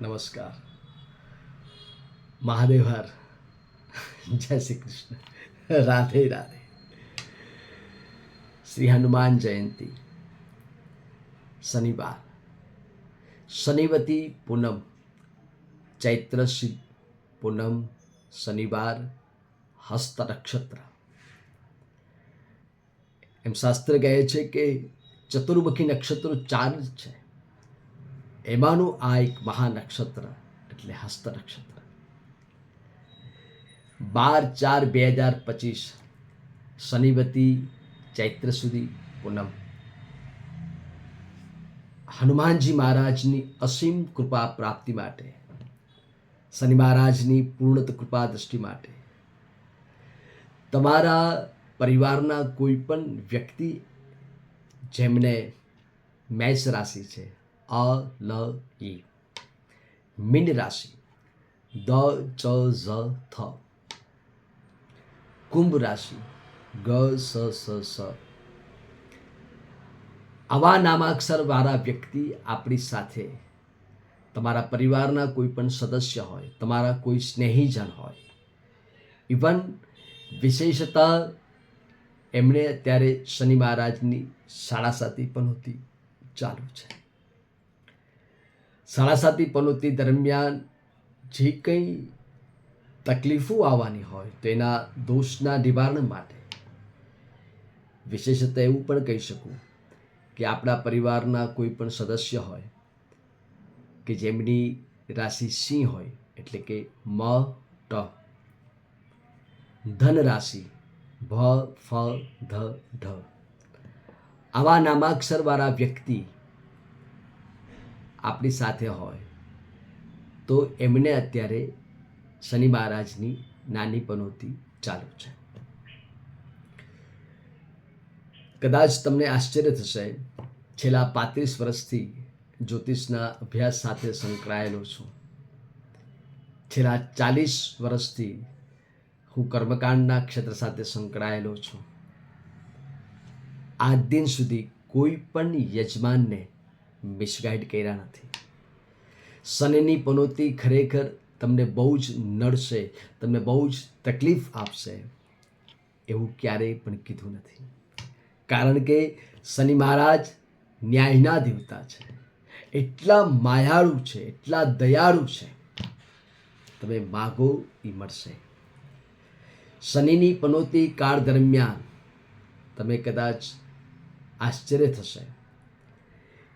નમસ્કાર. મહાદેવ હર જય શ્રી કૃષ્ણ. રાધે રાધે. શ્રી હનુમાન જયંતી. શનિવાર. શનિવતી પૂનમ. ચૈત્ર શી પૂનમ. શનિવાર હસ્ત નક્ષત્ર એમ શાસ્ત્ર કહે છે કે ચતુર્મુખી નક્ષત્રો ચાર છે. એમાંનું આ એક મહાનક્ષત્ર એટલે હસ્ત નક્ષત્ર. બાર ચાર બે હજાર પચીસ શનિવતી ચૈત્ર સુધી પૂનમ. હનુમાનજી મહારાજની અસીમ કૃપા પ્રાપ્તિ માટે, શનિ મહારાજની પૂર્ણત કૃપા દ્રષ્ટિ માટે, તમારા પરિવારના કોઈ પણ વ્યક્તિ જેમને મેષ રાશિ છે અ, લ, ઈ. મીન રાશિ. દ, ચ, ઝ, થ. કુંભ રાશિ. ગ, સ સ સ. આવા નામાક્ષરવાળા વ્યક્તિ આપણી સાથે, તમારા પરિવારના કોઈ પણ સદસ્ય હોય, તમારા કોઈ સ્નેહીજન હોય, ઇવન વિશેષતા એમણે અત્યારે શનિ મહારાજની સાડાસાતી પનોતી ચાલુ છે. સાડાસાતી પનોતી દરમિયાન જે કંઈ તકલીફો આવવાની હોય તો એના દોષના નિવારણ માટે વિશેષતા એવું પણ કહી શકું કે આપણા પરિવારના કોઈ પણ સદસ્ય હોય કે જેમની રાશિ સિંહ હોય એટલે કે મ, ટ. ધન રાશિ, ભ, ફ, ધ, ઢ. આવા નામાક્ષરવાળા વ્યક્તિ આપણી સાથે હોય. તો એમને અત્યારે શનિ મહારાજની નાની પનોતી ચાલુ છે. કદાચ તમને આશ્ચર્ય થશે, છેલ્લા પાંત્રીસ વર્ષથી જ્યોતિષના અભ્યાસ સાથે સંકળાયેલો છું. છેલ્લા ચાલીસ વર્ષથી હું કર્મકાંડના ક્ષેત્ર સાથે સંકળાયેલો છું. આ દિન સુધી કોઈ પણ યજમાનને મિસગાઈડ કર્યા નથી. શનિની પનોતી ખરેખર તમને બહુ જ નડશે, તમને બહુ જ તકલીફ આપશે એવું ક્યારેય પણ કીધું નથી. કારણ કે શનિ મહારાજ ન્યાયના દેવતા છે. એટલા માયાળુ છે, એટલા દયાળુ છે. તમે માગો એ મળશે. શનિની પનોતી કાળ દરમિયાન તમે કદાચ આશ્ચર્ય થશે.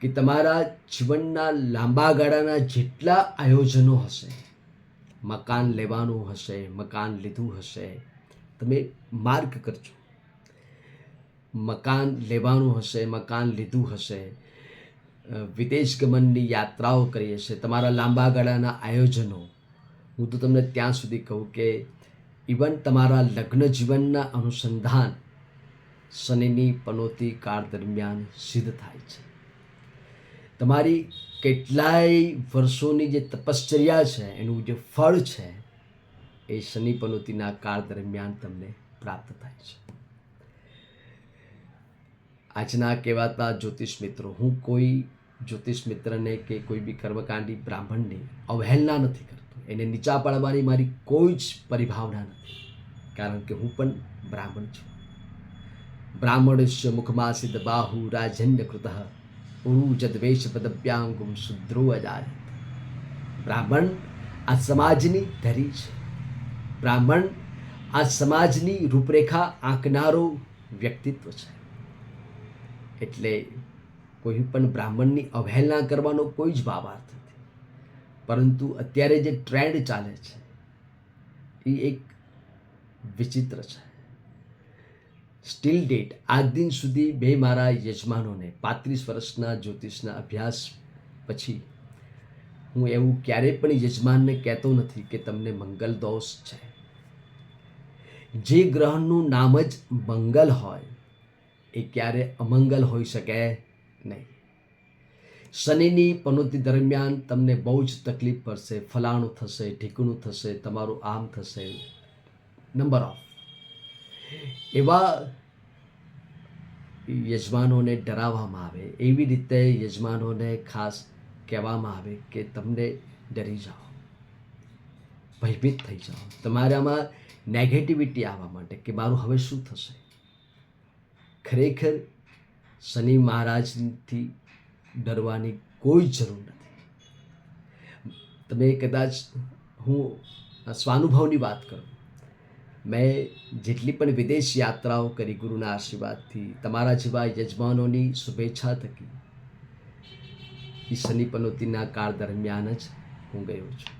કે તમારા જીવનના લાંબા ગાળાના જેટલા આયોજનો હશે, મકાન લેવાનું હશે, મકાન લીધું હશે, તમે માર્ગ કરજો. મકાન લેવાનું હશે, મકાન લીધું હશે વિદેશ ગમનની યાત્રાઓ કરી હશે, તમારા લાંબા ગાળાના આયોજનો. હું તો તમને ત્યાં સુધી કહું કે ઇવન તમારા લગ્ન જીવનના અનુસંધાન શનિની પનોતી કાળ દરમિયાન સિદ્ધ થાય છે. તમારી કેટલાય વર્ષોની જે તપશ્ચર્યા છે, એનું જે ફળ છે, એ શનિ પનોતીના કાળ દરમિયાન તમને પ્રાપ્ત થાય છે. આજના કહેવાતા જ્યોતિષ મિત્રો, હું કોઈ જ્યોતિષ મિત્રને કે કોઈ બી કર્મકાંડી બ્રાહ્મણની અવહેલના નથી કરતો. એને નીચા પાડવાની મારી કોઈ જ પરિભાવના નથી, કારણ કે હું પણ બ્રાહ્મણ છું. બ્રાહ્મણ મુખમાસિદ બાહુ રાજન્ય કૃત ઉરુજદ્વેષ પદભ્યાંગુમ શુદ્રો અજાય બ્રાહ્મણ આ સમાજની ધરી છે બ્રાહ્મણ આ સમાજની રૂપરેખા આંકનારો વ્યક્તિત્વ છે એટલે કોઈ પણ બ્રાહ્મણની અવહેલના કરવાનો કોઈ જ ભાવાર્થ નથી. પરંતુ અત્યારે જે ટ્રેન્ડ ચાલે છે, એ એક વિચિત્ર છે. સ્ટીલ ડેટ આજ દિન સુધી બે મારા યજમાનોને પાંત્રીસ વર્ષના જ્યોતિષના અભ્યાસ પછી હું એવું ક્યારેય પણ યજમાનને કહેતો નથી કે તમને મંગલ દોષ છે. જે ગ્રહનું નામ જ મંગલ હોય, એ ક્યારે અમંગલ હોઈ શકે નહીં. શનિની પનોતી દરમિયાન તમને બહુ જ તકલીફ પડશે, ફલાણું થશે, ઢીકણું થશે, તમારું આમ થશે. નંબર ઓફ એવા યજમાનોને ડરાવવામાં આવે, એવી રીતે યજમાનોને ખાસ કહેવામાં આવે કે તમને ડરી જાઓ, ભયભીત થઈ જાઓ. તમારામાં નેગેટિવિટી આવવા માટે કે મારું હવે શું થશે? ખરેખર શનિ મહારાજથી ડરવાની કોઈ જરૂર નથી. તમે કદાચ હું સ્વાનુભવની વાત કરું. મેં જેટલી પણ વિદેશ યાત્રાઓ કરી ગુરુના આશીર્વાદથી, તમારા જેવા યજમાનોની શુભેચ્છા થકી એ શનિ પનોતીના કાળ દરમિયાન જ હું ગયો છું.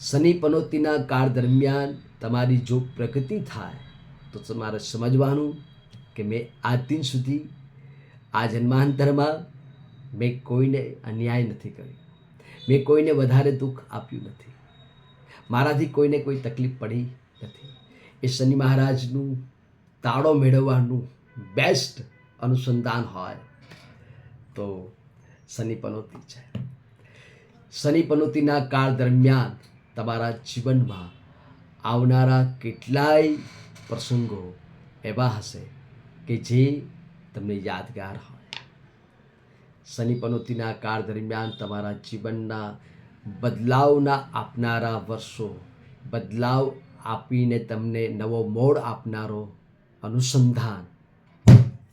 શનિ પનોતીના કાળ દરમિયાન તમારી જો પ્રગતિ થાય, તો તમારે સમજવાનું કે મેં આજ દિન સુધી આ જન્માંતરમાં મેં કોઈને અન્યાય નથી કર્યો. મેં કોઈને વધારે દુઃખ આપ્યું નથી. મારાથી કોઈને કોઈ તકલીફ પડી નથી. એ શનિ મહારાજનું તાળો મેળવવાનું બેસ્ટ અનુસંધાન હોય તો શનિ પનોતી છે. શનિ પનોતીના કાળ દરમિયાન તમારા જીવનમાં આવનારા કેટલાય પ્રસંગો એવા હશે કે જે તમને યાદગાર હોય. શનિ પનોતીના કાળ દરમિયાન તમારા જીવનના બદલાવના આપનારા વર્ષો, બદલાવ આપીને તમને નવો મોડ આપનારો અનુસંધાન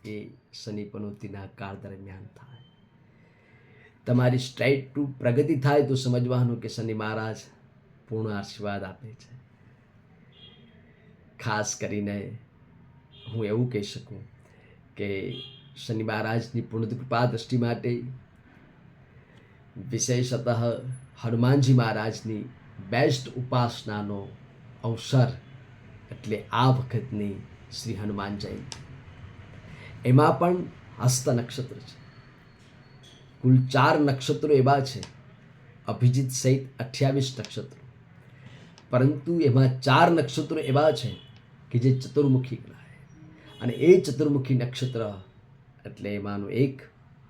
એ શનિ પનોતીના કાળ દરમિયાન થાય. તમારી સ્ટ્રાઇટ ટુ પ્રગતિ થાય તો સમજવાનું કે શનિ મહારાજ પૂર્ણ આશીર્વાદ આપે છે. ખાસ કરીને હું એવું કહી શકું કે શનિ મહારાજની પૂર્ણ કૃપા દ્રષ્ટિ માટે વિશેષતઃ હનુમાનજી મહારાજની બેસ્ટ ઉપાસનાનો અવસર એટલે આ વખતની શ્રી હનુમાન જયંતિ. એમાં પણ હસ્ત નક્ષત્ર છે. કુલ ચાર નક્ષત્રો એવા છે, અભિજીત સહિત અઠ્યાવીસ નક્ષત્રો. પરંતુ એમાં ચાર નક્ષત્રો એવા છે કે જે ચતુર્મુખી ગણાય અને એ ચતુર્મુખી નક્ષત્ર એટલે એમાંનું એક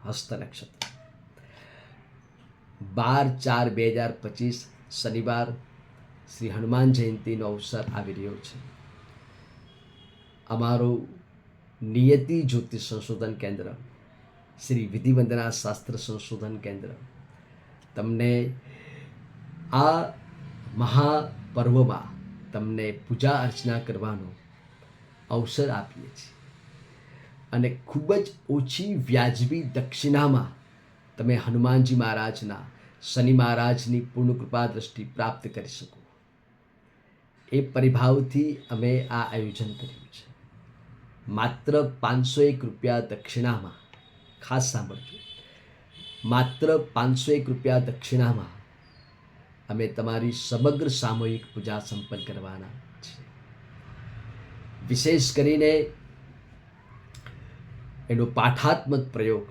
હસ્ત નક્ષત્ર. બાર ચાર બે હજાર પચીસ શનિવાર શ્રી હનુમાન જયંતિનો અવસર આવી રહ્યો છે. અમારું નિયતિ જ્યોતિષ સંશોધન કેન્દ્ર, શ્રી વિધિવંદના શાસ્ત્ર સંશોધન કેન્દ્ર, તમને આ મહાપર્વમાં તમને પૂજા અર્ચના કરવાનો અવસર આપીએ છીએ. અને ખૂબ જ ઓછી વ્યાજબી દક્ષિણામાં તમે હનુમાનજી મહારાજના, શનિ મહારાજની પૂર્ણ કૃપા દ્રષ્ટિ પ્રાપ્ત કરી શકો. એ પરિભાવથી અમે આ આયોજન કર્યું છે. માત્ર પાંચસો એક રૂપિયા દક્ષિણામાં, ખાસ સાંભળજો. માત્ર પાંચસો એક રૂપિયા દક્ષિણામાં અમે તમારી સમગ્ર સામૂહિક પૂજા સંપન્ન કરવાના છીએ. વિશેષ કરીને એનો પાઠાત્મક પ્રયોગ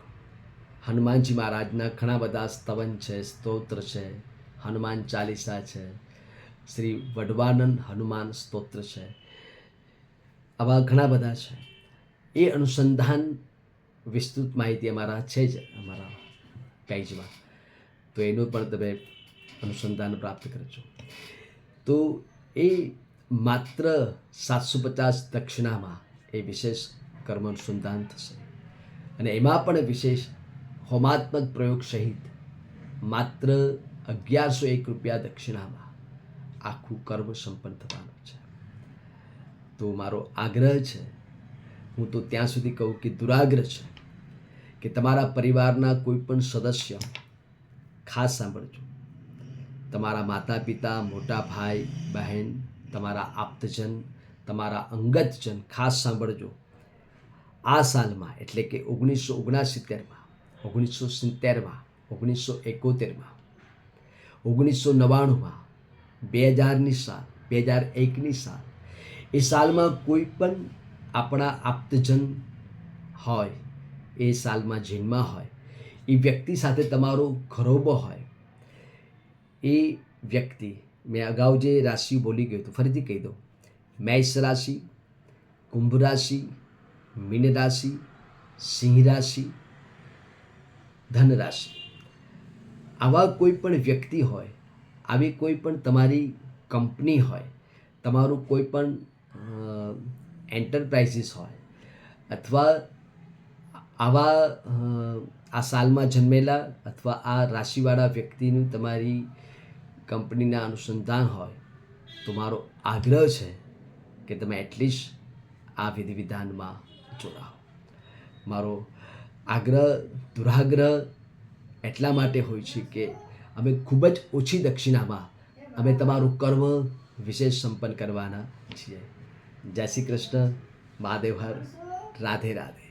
હનુમાનજી મહારાજના ઘણા બધા સ્તવન છે, સ્તોત્ર છે, હનુમાન ચાલીસા છે શ્રી વડવાનંદ હનુમાન સ્તોત્ર છે. આવા ઘણા બધા છે. એ અનુસંધાન વિસ્તૃત માહિતી અમારા છે જ, અમારા પેજમાં. તો એનું પણ તમે અનુસંધાન પ્રાપ્ત કરજો. તો એ માત્ર સાતસો પચાસ દક્ષિણામાં એ વિશેષ કર્મ અનુસંધાન થશે. અને એમાં પણ વિશેષ હોમાત્મક પ્રયોગ સહિત માત્ર અગિયારસો એક રૂપિયા દક્ષિણામાં આખું કર્મ સંપન્ન થવાનું છે. તો મારો આગ્રહ છે, હું તો ત્યાં સુધી કહું કે દુરાગ્રહ છે કે તમારા પરિવારના કોઈ પણ સદસ્ય ખાસ સાંભળજો. તમારા માતા પિતા મોટા ભાઈ, બહેન, તમારા આપ્તજન, તમારા અંગતજન ખાસ સાંભળજો. આ સાલમાં, એટલે કે ઓગણીસો ઓગણસિત્તેરમાં, ઓગણીસો સિત્તેરમાં, ઓગણીસો એકોતેરમાં, ઓગણીસો નવ્વાણુંમાં બે હજારની સાલ, બે હજાર એકની સાલ. એ સાલમાં કોઈ પણ આપણા આપ્તજન હોય, એ સાલમાં જન્મા હોય, એ વ્યક્તિ સાથે તમારો ખરોબો હોય, એ વ્યક્તિ, મેં અગાઉ જે રાશિ બોલી ગયો તો ફરીથી કહી દઉં, મેષ રાશિ, કુંભ રાશિ, મીન રાશિ, સિંહ રાશિ, ધન રાશિ. આવા કોઈ પણ વ્યક્તિ હોય આવી કોઈ પણ તમારી કંપની હોય, તમારું કોઈ પણ એન્ટરપ્રાઇઝિસ હોય, અથવા આવા આ સાલમાં જન્મેલા અથવા આ રાશિવાળા વ્યક્તિનું તમારી કંપનીના અનુસંધાન હોય, તો મારો આગ્રહ છે કે તમે એટલીસ્ટ આ વિધિ વિધાનમાં જોડાઓ. મારો આગ્રહ, દુરાગ્રહ એટલા માટે હોય છે કે અમે ખૂબ જ ઓછી દક્ષિણામાં અમે તમારું કર્મ વિશેષ સંપન્ન કરવાના છીએ. જય શ્રી કૃષ્ણ. મહાદેવ હર. રાધે રાધે.